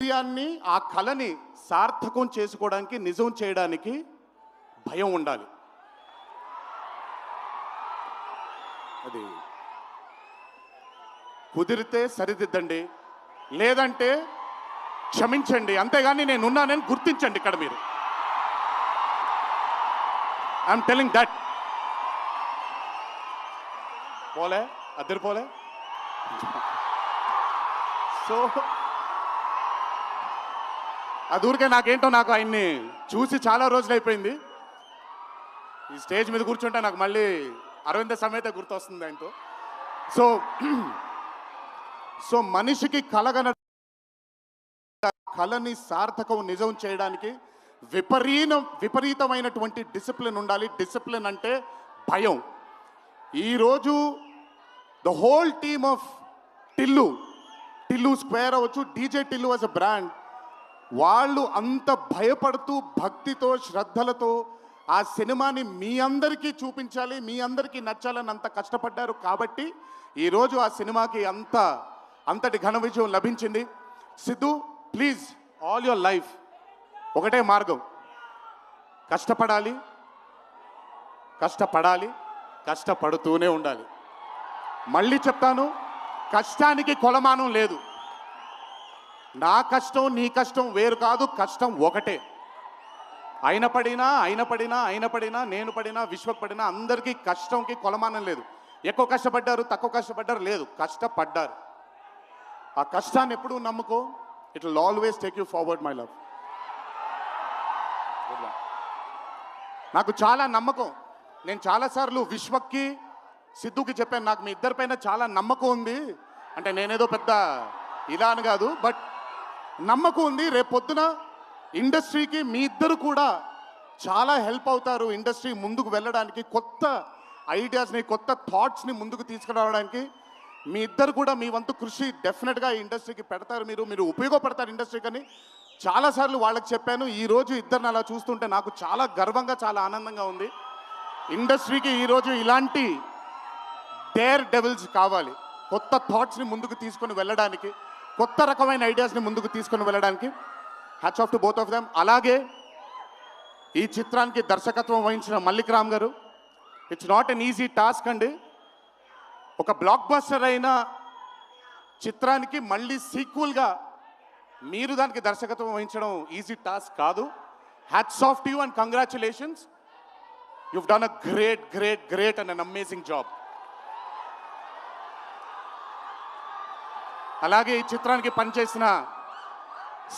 ధైర్యాన్ని ఆ కళని సార్థకం చేసుకోవడానికి నిజం చేయడానికి భయం ఉండాలి. అది. కుదిరితే సరిదిద్దండి. లేదంటే క్షమించండి. అంతేగాని నేను ఉన్నానని గుర్తించండి ఇక్కడ మీరు. ఐఎమ్ టెలింగ్ దట్ పోలే? అద్దరు పోలే సో అది ఊరికే నాకేంటో నాకు ఆయన్ని చూసి చాలా రోజులు అయిపోయింది. ఈ స్టేజ్ మీద కూర్చుంటే నాకు మళ్ళీ అరవింద సమేత గుర్తొస్తుంది ఆయనతో. సో సో మనిషికి కలగన కళని సార్థకం నిజం చేయడానికి విపరీన విపరీతమైనటువంటి డిసిప్లిన్ ఉండాలి. డిసిప్లిన్ అంటే భయం. ఈరోజు the whole team of Tillu Tillu square అవ్వచ్చు. DJ Tillu was a brand. వాళ్ళు అంత భయపడుతూ భక్తితో శ్రద్ధలతో ఆ సినిమాని మీ అందరికీ చూపించాలి మీ అందరికీ నచ్చాలని అంత కష్టపడ్డారు కాబట్టి ఈరోజు ఆ సినిమాకి అంత అంతటి ఘన విజయం లభించింది. Siddhu please all your life. ఒకటే మార్గం. కష్టపడాలి కష్టపడాలి కష్టపడుతూనే ఉండాలి. మళ్ళీ చెప్తాను కష్టానికి కొలమానం లేదు. నా కష్టం నీ కష్టం వేరు కాదు కష్టం ఒకటే. అయిన పడినా అయిన పడినా అయిన పడినా నేను పడినా విశ్వకు పడినా అందరికీ కష్టంకి కొలమానం లేదు. ఎక్కువ కష్టపడ్డారు తక్కువ కష్టపడ్డారు లేదు. కష్టపడ్డారు. ఆ కష్టాన్ని ఎప్పుడూ నమ్ముకో. It will always take you forward my love నాకు చాలా నమ్మకం. నేను చాలాసార్లు విశ్వక్కి సిద్ధుకి చెప్పాను. నాకు మీ ఇద్దరిపైన చాలా నమ్మకం ఉంది. అంటే నేనేదో పెద్ద ఇలా అని కాదు బట్ నమ్మకం ఉంది. రేపు పొద్దున ఇండస్ట్రీకి మీ ఇద్దరు కూడా చాలా హెల్ప్ అవుతారు ఇండస్ట్రీ ముందుకు వెళ్ళడానికి కొత్త ఐడియాస్ని కొత్త థాట్స్ని ముందుకు తీసుకురావడానికి. మీ ఇద్దరు కూడా మీ వంతు కృషి డెఫినెట్గా ఈ ఇండస్ట్రీకి పెడతారు మీరు. మీరు ఉపయోగపడతారు ఇండస్ట్రీ కానీ చాలాసార్లు వాళ్ళకి చెప్పాను ఈరోజు ఇద్దరిని అలా చూస్తుంటే నాకు చాలా గర్వంగా చాలా ఆనందంగా ఉంది. ఇండస్ట్రీకి ఈరోజు ఇలాంటి డేర్ డెవిల్స్ కావాలి. కొత్త థాట్స్ని ముందుకు తీసుకొని వెళ్ళడానికి. కొత్త రకమైన ఐడియాస్ని ముందుకు తీసుకొని వెళ్ళడానికి hats off to both of them అలాగే ఈ చిత్రానికి దర్శకత్వం వహించిన మల్లిక్ రామ్ గారు it's not an easy task అండి. ఒక బ్లాక్ బస్టర్ అయిన చిత్రానికి మళ్ళీ సీక్వల్గా మీరు దానికి దర్శకత్వం వహించడం ఈజీ టాస్క్ కాదు. Hats off to you and congratulations you've done a great great great and an amazing job అలాగే ఈ చిత్రానికి పనిచేసిన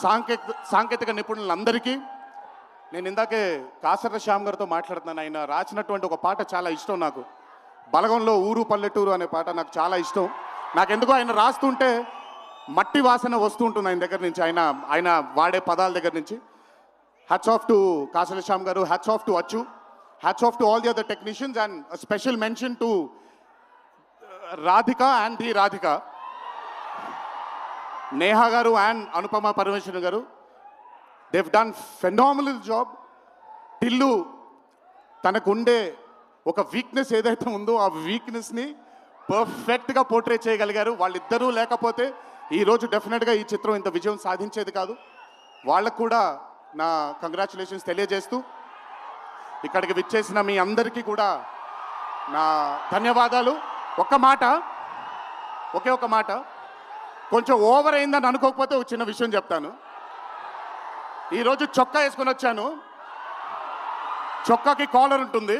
సాంకేతిక సాంకేతిక నిపుణులందరికీ నేను ఇందాకే కాసర శ్యామ్ గారితో మాట్లాడుతున్నాను. ఆయన రాసినటువంటి ఒక పాట చాలా ఇష్టం నాకు. బలగంలో ఊరు పల్లెటూరు అనే పాట నాకు చాలా ఇష్టం. నాకెందుకో ఆయన రాస్తుంటే మట్టి వాసన వస్తూ ఉంటుంది ఆయన దగ్గర నుంచి. ఆయన ఆయన వాడే పదాల దగ్గర నుంచి. Hats off to Kasarla Shyam గారు. Hats off to Achu. Hats off to all the other technicians and special mention to Radhika and the Radhika Neha గారు అండ్ అనుపమ పరమేశ్వరన్ గారు they've done phenomenal job Tillu తనకుండే ఒక weakness ఏదైతే ఉందో ఆ వీక్నెస్ని పర్ఫెక్ట్గా portray చేయగలిగారు. వాళ్ళిద్దరూ లేకపోతే ఈరోజు డెఫినెట్గా ఈ చిత్రం ఇంత విజయం సాధించేది కాదు. వాళ్ళకు కూడా నా కంగ్రాచులేషన్స్ తెలియజేస్తూ ఇక్కడికి విచ్చేసిన మీ అందరికీ కూడా నా ధన్యవాదాలు. ఒక్క మాట ఒకే ఒక మాట. కొంచెం ఓవర్ అయిందని అనుకోకపోతే ఒక చిన్న విషయం చెప్తాను. ఈరోజు చొక్కా వేసుకొని వచ్చాను. చొక్కాకి కాలర్ ఉంటుంది.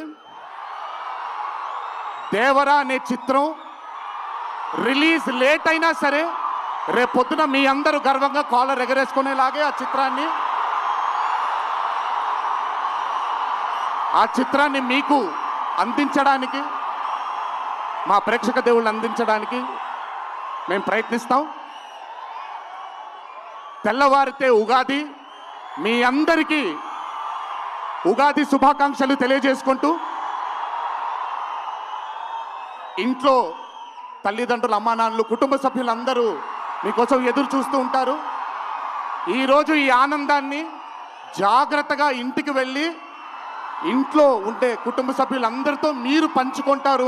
దేవరా అనే చిత్రం రిలీజ్ లేట్ అయినా సరే రేపు పొద్దున మీ అందరూ గర్వంగా కాలర్ ఎగరేసుకునేలాగే ఆ చిత్రాన్ని ఆ చిత్రాన్ని మీకు అందించడానికి మా ప్రేక్షక దేవుళ్ళు అందించడానికి మేము ప్రయత్నిస్తాం. తెల్లవారితే ఉగాది. మీ అందరికీ ఉగాది శుభాకాంక్షలు తెలియజేసుకుంటూ ఇంట్లో తల్లిదండ్రులు అమ్మా నాన్నలు కుటుంబ సభ్యులందరూ మీకోసం ఎదురు చూస్తూ ఉంటారు. ఈరోజు ఈ ఆనందాన్ని జాగ్రత్తగా ఇంటికి వెళ్ళి ఇంట్లో ఉండే కుటుంబ సభ్యులందరితో మీరు పంచుకుంటారు